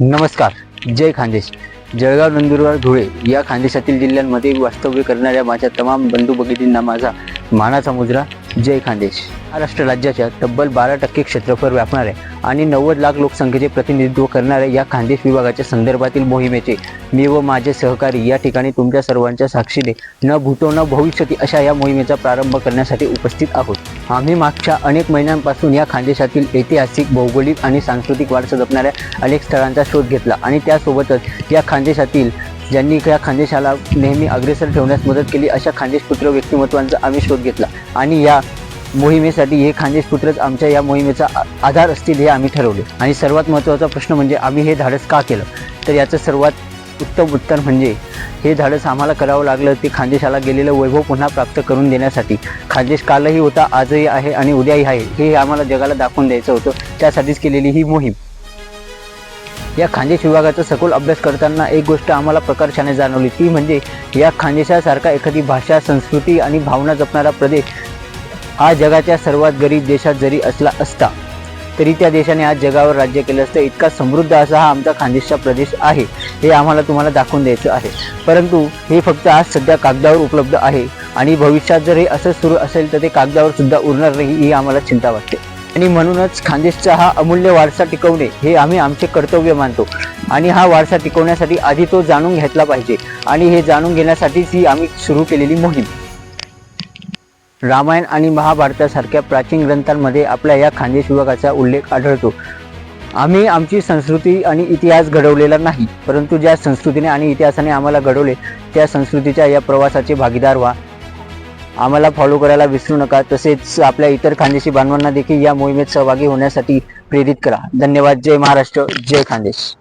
नमस्कार जय खानदेश. जळगाव नंदुरबार धुळे या खानदेशातील जिल्ह्यांमध्ये वास्तव्य करणाऱ्या माझ्या तमाम बंधू भगिनींना माझा मानाचा मुजरा जय खानदेश. महाराष्ट्र राज्याच्या तब्बल बारा टक्के क्षेत्रफळ व्यापणाऱ्या आणि नव्वद लाख लोकसंख्येचे प्रतिनिधित्व करणाऱ्या या खानदेश विभागाच्या संदर्भातील मोहिमेचे मी व माझे सहकारी या ठिकाणी तुमच्या सर्वांच्या साक्षीने न भूतो न भविष्यती अशा या मोहिमेचा प्रारंभ करण्यासाठी उपस्थित आहोत. आम्ही मागच्या अनेक महिन्यांपासून या खानदेशातील ऐतिहासिक भौगोलिक आणि सांस्कृतिक वारसा जपणाऱ्या अनेक स्थळांचा शोध घेतला आणि त्यासोबतच या खानदेशातील ज्यांनी या खानदेशाला नेहमी अग्रेसर ठेवण्यास मदत केली अशा खानदेशपुत्र व्यक्तिमत्वांचा आम्ही शोध घेतला. आणि या मोहिमेसाठी हे खानदेशपुत्रच आमच्या या मोहिमेचा आधार असतील हे आम्ही ठरवले. आणि सर्वात महत्त्वाचा प्रश्न म्हणजे आम्ही हे धाडस का केलं? तर याचं सर्वात उत्तम उत्तर म्हणजे हे धाडस आम्हाला करावं लागलं. ते खानदेशाला गेलेलं वैभव पुन्हा प्राप्त करून देण्यासाठी. खानदेश कालही होता आजही आहे आणि उद्याही आहे. हे आम्हाला जगाला दाखवून द्यायचं होतं. त्यासाठीच केलेली ही मोहीम. या खानदेश विभागाचा सखोल अभ्यास करताना एक गोष्ट आम्हाला प्रकर्षाने जाणवली. ती म्हणजे या खानदेशासारखा एखादी भाषा संस्कृती आणि भावना जपणारा प्रदेश हा जगाच्या सर्वात गरीब देशात जरी असला असता तरी त्या देशाने आज जगावर राज्य केलं असतं. इतका समृद्ध असा हा आमचा खानदेशचा प्रदेश आहे. हे आम्हाला तुम्हाला दाखवून द्यायचं आहे. परंतु हे फक्त आज सध्या कागदावर उपलब्ध आहे आणि भविष्यात जर हे असं सुरू असेल तर ते कागदावर सुद्धा उरणार नाही ही आम्हाला चिंता वाटते. आणि म्हणूनच खानदेशचा हा अमूल्य वारसा टिकवणे हे आम्ही आमचे कर्तव्य मानतो. आणि हा वारसा टिकवण्यासाठी आधी तो जाणून घेतला पाहिजे आणि हे जाणून घेण्यासाठीच ही आम्ही सुरू केलेली मोहीम. रामायण आणि महाभारतासारख्या प्राचीन ग्रंथांमध्ये आपल्या या खानदेश विभागाचा उल्लेख आढळतो. आम्ही आमची संस्कृती आणि इतिहास घडवलेला नाही परंतु ज्या संस्कृतीने आणि इतिहासाने आम्हाला घडवले त्या संस्कृतीच्या या प्रवासाचे भागीदार व्हा. आम्हाला फॉलो करायला विसरू नका तसेच आपल्या इतर खानदेशी बांधवांना देखील या मोहिमेत सहभागी होण्यासाठी प्रेरित करा. धन्यवाद. जय महाराष्ट्र. जय खानदेश.